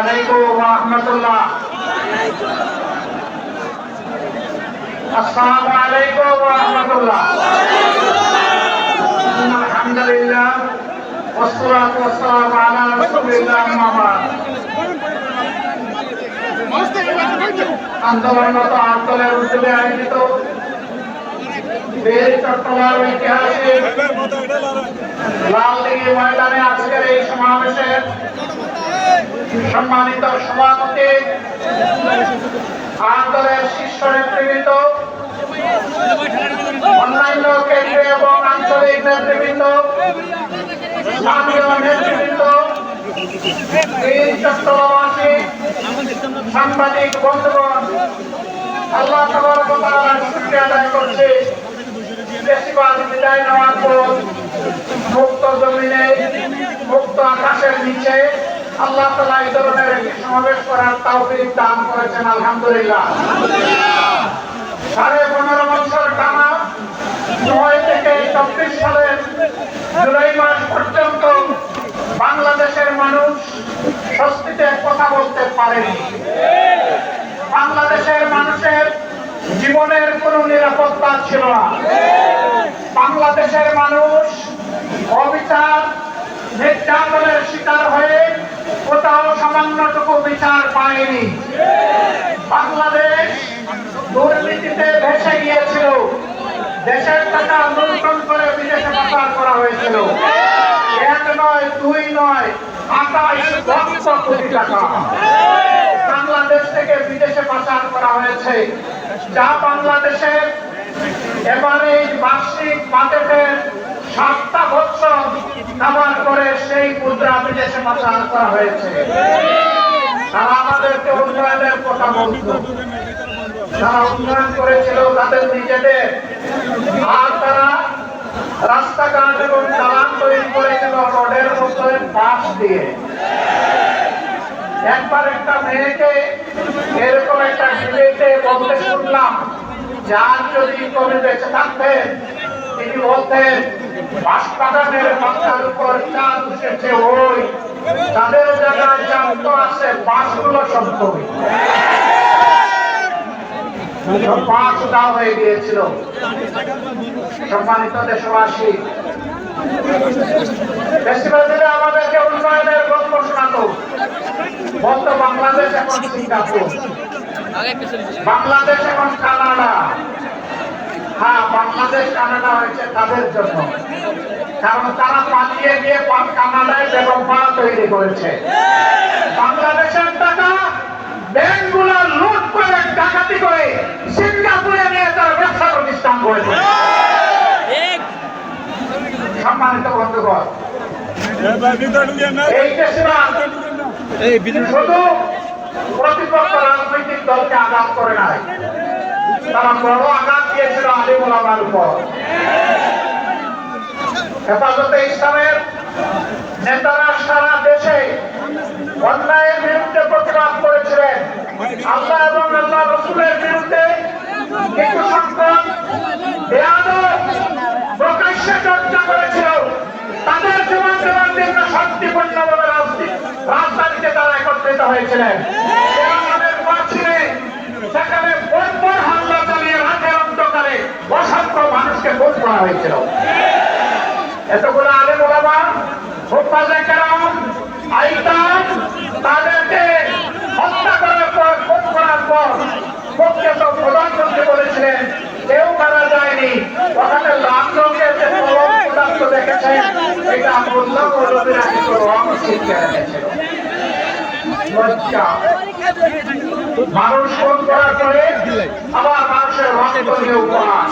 আসসালামু আলাইকুম ওয়া রাহমাতুল্লাহ আসসালামু আলাইকুম ওয়া রাহমাতুল্লাহ আলহামদুলিল্লাহ والصلاة والسلام على رسول الله أما بعد আন্দোলনরত আন্দোলনের উদ্যোগে আয়োজিত বীর চট্টগ্রাম ঐতিহাসিক লালদিঘি ময়দানে আজকের এই সমাবেশের সম্মানিত সভাপতি আন্দোলনের শীর্ষ নেতৃবৃন্দ, অন্যান্য কেন্দ্রীয় এবং আঞ্চলিক নেতৃবৃন্দ, স্থানীয় নেতৃবৃন্দ সাংবাদিক বন্ধুগণ মুক্ত জমিনে, মুক্ত আকাশের নিচে আল্লাহ তালা এই ধরনের একটি সমাবেশ করার তৌফিক দান করেছেন, আলহামদুলিল্লাহ। সাড়ে পনেরো বছর টানা নয় থেকে চব্বিশ সালের জুলাই মাস পর্যন্ত বাংলাদেশের মানুষ স্বস্তিতে কথা বলতে পারেনি। বাংলাদেশের মানুষের জীবনের কোনো নিরাপত্তা ছিল না। বাংলাদেশের মানুষ অবিচার, নির্যাতনের শিকার হয়ে কোথাও সামান্যটুকু বিচার পায়নি। বাংলাদেশ দুর্নীতিতে ভেসে গিয়েছিল। দেশের টাকা লুণ্ঠন করে বিদেশে পাচার করা হয়েছিল। এক নয়, দুই নয় লক্ষ কোটি টাকা বাংলাদেশ থেকে বিদেশে পাচার করা হয়েছে। যা বাংলাদেশের এবারে বার্ষিক বাজেটের সাতটা বছর কাবার করে সেই মুদ্রা বিদেশে পাচার করা হয়েছে। তারা আমাদেরকে উন্নয়নের কথা বলত। তারা উন্নয়ন করেছিল তাদের নিজেদের। আর তারা রাস্তাঘাট এবং চালান তৈরি করেছিল রোডের মধ্যে পাশ দিয়ে। একবার একটা মেয়েকে এরকম একটা ডিবেটে বলতে শুনলাম, যার যদি কবি বেঁচে থাকতেন তিনি বলতেন বাসবাগানের মাথার উপর চাঁদ উঠেছে ওই। তাদের জায়গায় চাঁদ আছে দেশবাসী আমাদেরকে উন্নয়নের গল্প বাংলাদেশ এখন বাংলাদেশ এখন কানাডা। হ্যাঁ বাংলাদেশ, কানাডা হয়েছে তাদের জন্য। কারণ তারা পালিয়ে গিয়ে কানাডায় তৈরি করেছে। বাংলাদেশের টাকা ব্যাংকগুলো লুট করে, ডাকাতি করে সিঙ্গাপুরে তার ব্যবসা প্রতিষ্ঠান করেছে। সম্মানিত বন্ধুগণ, এই প্রতিপক্ষ রাজনৈতিক দলকে আঘাত করে নাই। তারা বড় আঘাত দিয়েছিল আলিমুল আমার উপর। হেফাজতে ইসলামের নেতারা সারা দেশে অন্যায়ের বিরুদ্ধে প্রতিবাদ করেছিলেন। আল্লাহ এবং আল্লাহ রসুলের বিরুদ্ধে কিছু সংখ্যক প্রকাশ্যে চর্চা করেছিল। তাদের জীবন দেওয়ার জন্য শান্তিপূর্ণভাবে রাজনীতি- রাজধানীতে তারা একত্রিত হয়েছিলেন। করা হয়েছিল। এতগুলো আলে ওলামা তাদেরকে হত্যা করার পর করার পর প্রধানমন্ত্রী বলেছিলেন, কেউ মারা যায়নি। ওখানে লাল রঙের যে পদার্থ দেখেছেন, এটা রং মানুষ ফোন করার পরে আবার মানুষের নিয়ে উপহাস।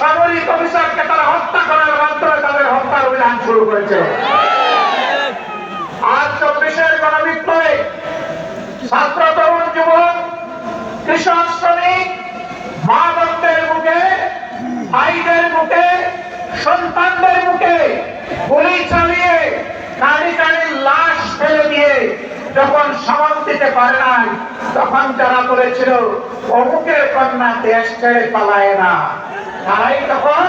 সামরিক অফিসারকে তারা হত্যা করার মাধ্যমে তাদের হত্যার অভিযান শুরু করেছে। আজ চব্বিশের গণবিপ্লবে ছাত্র, তরুণ, যুবক, কৃষক, শ্রমিক মা বোনদের মুখে, ভাইদের মুখে, সন্তানদের মুখে গুলি চালিয়ে কারি কারি লাশ ফেলে দিয়ে যখন সামাল দিতে পারে নাই, তখন যারা বলেছিল, অমুকের কন্যা দেশ ছেড়ে পালায় না। তারাই তখন?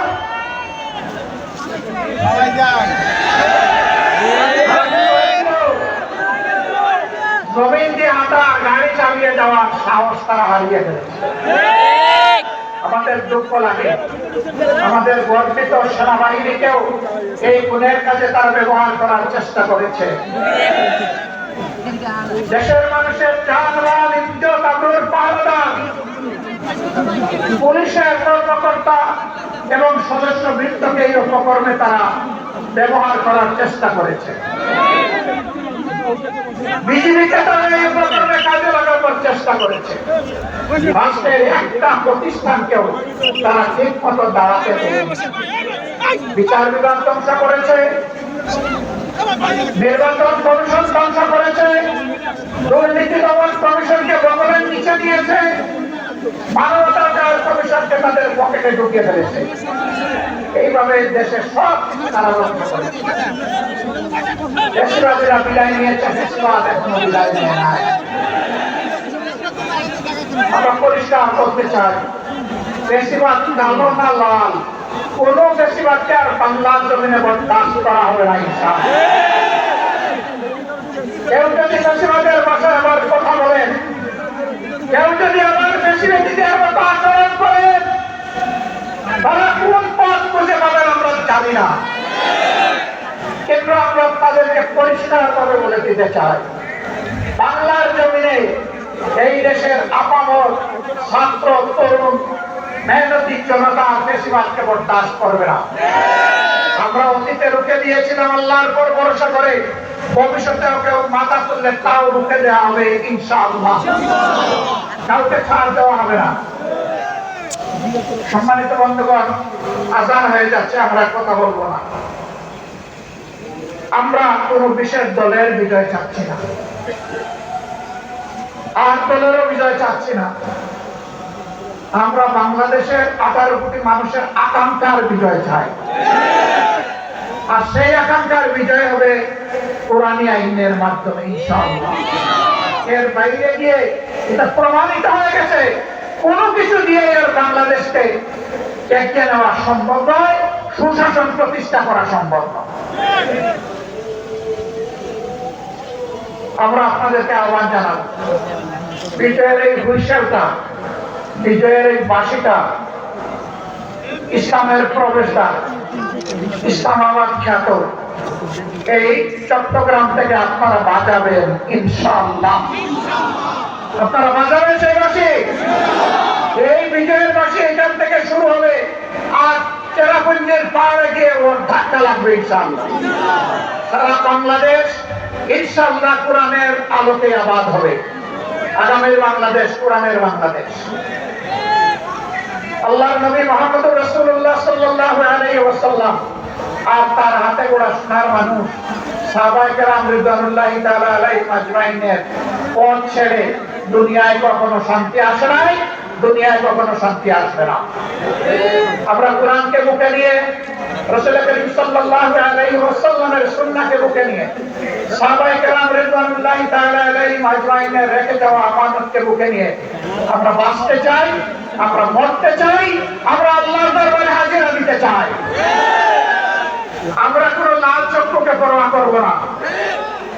গাড়ি চালিয়ে যাওয়ার সাহস তারা হারিয়ে ফেলেছে। আমাদের দুঃখ লাগে। আমাদের গর্বিত সেনাবাহিনীকেও এই গুণের কাজে তারা ব্যবহার করার চেষ্টা করেছে। দেশের মানুষের পাহারাদার পুলিশের কর্মকর্তা এবং সদস্য বৃন্দকে এই উপকরণে তারা ব্যবহার করার চেষ্টা করেছে। বিজেপিকে তারা এই উপকরণে কাজে লাগাবার চেষ্টা করেছে। রাষ্ট্রের একটা প্রতিষ্ঠানকেও তারা ঠিক মতো দাঁড়াতে বিচার বিভাগ ধ্বংস করেছে। নির্বাচন কমিশন ধ্বংস করেছে। দুর্নীতি দমন কমিশনকে ভবনের নিচে দিয়েছে। কমিশনকে তাদের পকেটে ঢুকিয়ে ফেলেছে। এইভাবে সব তারা দেশবাসীরা বিদায় নিয়েছে এখনও বিদায় নেয় নাই। আমরা পরিষ্কার করতে চাই বেশিরভাগ কালো না লাল কোন বেশিরভাগকে আর বাংলার জমিনে বরদাস্ত করা হবে না, ইনশাআল্লাহ। কেউ যদি বেশিরভাগের ভাষায় আবার কথা বলেন কেউ যদি তারা কোন পাবেন আমরা জানি না কিন্তু আমরা তাদেরকে পরিষ্কার করে দিতে চাই বাংলার জমিনে এই দেশের আপামর ছাত্র তরুণ মেহনতি জনতা বেশিরভাগকে বরদাস্ত করবে না। আমরা অতীতে রুখে দিয়েছিলাম আল্লাহর পর ভরসা করে ভবিষ্যতে কেউ মাথা তুললে তাও রুখে দেওয়া হবে ইনশাআল্লাহ। কাউকে ছাড় দেওয়া হবে না। সম্মানিত বন্ধুগণ, আজান হয়ে যাচ্ছে, আমরা কথা বলব না। আমরা কোন বিশেষ দলের বিজয় চাচ্ছি না। আর দলেরও বিজয় চাচ্ছি না। আমরা বাংলাদেশের আঠারো কোটি মানুষের আকাঙ্ক্ষার বিজয় চাই। আর সেই আকাঙ্ক্ষার বিজয় হবে কোরআনী আইনের মাধ্যমে, ইনশাআল্লাহ। এর বাইরে গিয়ে এটা প্রমাণিত হয়ে গেছে। কোনো কিছু দিয়ে বাংলাদেশকে টেকে নেওয়া সম্ভব নয়, সুশাসন প্রতিষ্ঠা করা সম্ভব নয়। আমরা আপনাদেরকে আহ্বান জানাব, বিজয়ের এই হুইসেলটা, বিজয়ের এই বাসিটা, ইসলামের প্রবেশদ্বার, ইসলামাবাদ খ্যাত, এই চট্টগ্রাম থেকে আপনারা বাজাবেন, ইনশাআল্লাহ। আপনারা বাজাবেন সেই বাসি এই বিজয়ের বাসি এখান থেকে শুরু হবে। আর চেরাপুঞ্জের পাহাড়ে গিয়ে ওর ধাক্কা লাগবে, ইনশাআল্লাহ। সারা বাংলাদেশ, ইনশাআল্লাহ কোরআনের আলোকে আবাদ হবে। আগামীর বাংলাদেশ, কোরআনের বাংলাদেশ। আল্লাহর নবী মোহাম্মদ রাসূলুল্লাহ সাল্লাল্লাহু আলাইহি ওয়াসাল্লাম আর তার হাতে গোড়া সোনার মানুষ, সাহাবায়ে কেরাম রিদওয়ানুল্লাহি তাআলা আলাইহিম আজমাইনের পথ ছেড়ে দুনিয়ায় কখনো শান্তি আসে নাই, দুনিয়ায় কখনো শান্তি আসবে না। আমরা কোরআনকে বুকে নিয়ে আমরা বাঁচতে চাই, আমরা চাই আমরা চাই। আমরা কোনো লাল চক্ষুকে পরোয়া করব না।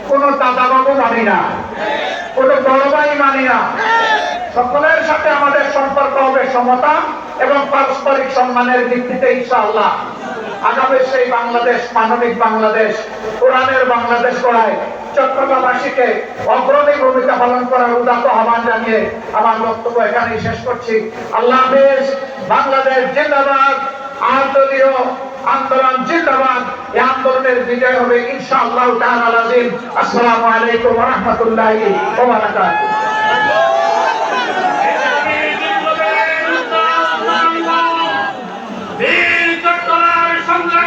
কোনো দাদা বাবু মানি না। কোনো বড় ভাই না সকলের সাথে আমাদের সম্পর্ক হবে সমতা এবং পারস্পরিক সম্মানের ভিত্তিতে ইনশাআল্লাহ। আগামী সেই বাংলাদেশ, মানবিক বাংলাদেশ, কোরআনের বাংলাদেশ গড়ায় চট্টগ্রামবাসীকে অগ্রণী ভূমিকা পালন করার উদাত্ত আহ্বান জানিয়ে আমার বক্তব্য এখানেই শেষ করছি। আল্লাহ হাফেজ, বাংলাদেশ জিন্দাবাদ। দলীয় আন্দোলন জিন্দাবাদ এই আন্দোলনের বিজয় হবে ইনশাআল্লাহ তাআলা আসসালামু আলাইকুম ওয়া রাহমাতুল্লাহি ওয়া বারাকাতুহু। Amen.